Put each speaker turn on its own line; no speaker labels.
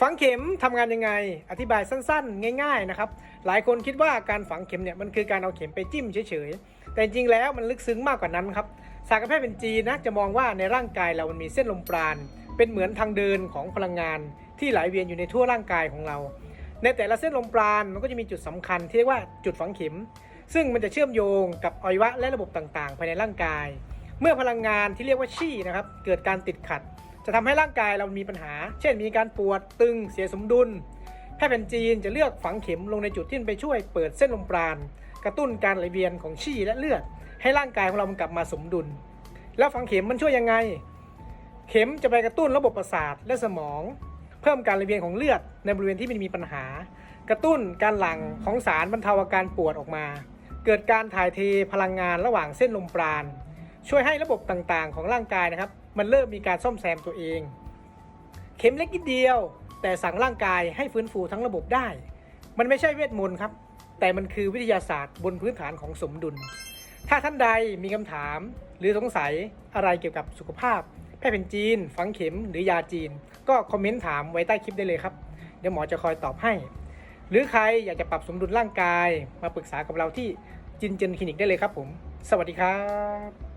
ฝังเข็มทำงานยังไง อธิบายสั้นๆ ง่าย ๆนะครับ หลายคนคิดว่าการฝังเข็มเนี่ยมันคือการเอาเข็มไปจิ้มเฉยๆ แต่จริงๆแล้วมันลึกซึ้งมากกว่านั้นครับศาสตร์กาแพทย์เป็นจีนนะจะมองว่าในร่างกายเรามันมีเส้นลมปราณ เป็นเหมือนทางเดินของพลังงาน ที่ไหลเวียนอยู่ในทั่วร่างกายของเรา ในแต่ละเส้นลมปราณมันก็จะมีจุดสำคัญที่เรียกว่าจุดฝังเข็ม ซึ่งมันจะเชื่อมโยงกับอวัยวะและระบบต่างๆ ภายในร่างกาย เมื่อพลังงานที่เรียกว่าชี่นะครับเกิดการติดขัด จะทำให้ร่างกายเรามีปัญหา เช่นมีการปวดตึงเสียสมดุล แพทย์แผนจีนจะเลือกฝังเข็มลงในจุดที่ไปช่วยเปิดเส้นลมปราณ กระตุ้นการไหลเวียนของชี่และเลือด ให้ร่างกายของเรามันกลับมาสมดุล แล้วฝังเข็มมันช่วยยังไง เข็มจะไปกระตุ้นระบบประสาทและสมอง เพิ่มการไหลเวียนของเลือดในบริเวณที่มันมีปัญหา กระตุ้นการหลั่งของสารบรรเทาอาการปวดออกมา เกิดการถ่ายเทพลังงานระหว่างเส้นลมปราณช่วยให้ระบบต่างๆ ของร่างกายนะครับ มันเริ่มมีการซ่อมแซมตัวเอง เข็มเล็กนิดเดียว แต่สั่งร่างกายให้ฟื้นฟูทั้งระบบได้ มันไม่ใช่เวทมนต์ครับ แต่มันคือวิทยาศาสตร์บนพื้นฐานของสมดุล ถ้าท่านใดมีคำถาม หรือสงสัยอะไรเกี่ยวกับสุขภาพ แพทย์แผนจีน ฝังเข็มหรือยาจีน ก็คอมเมนต์ถามไว้ใต้คลิปได้เลยครับ เดี๋ยวหมอจะคอยตอบให้ หรือใครอยากจะปรับสมดุลร่างกาย มาปรึกษากับเราที่จินเจนคลินิกได้เลยครับผม สวัสดีครับ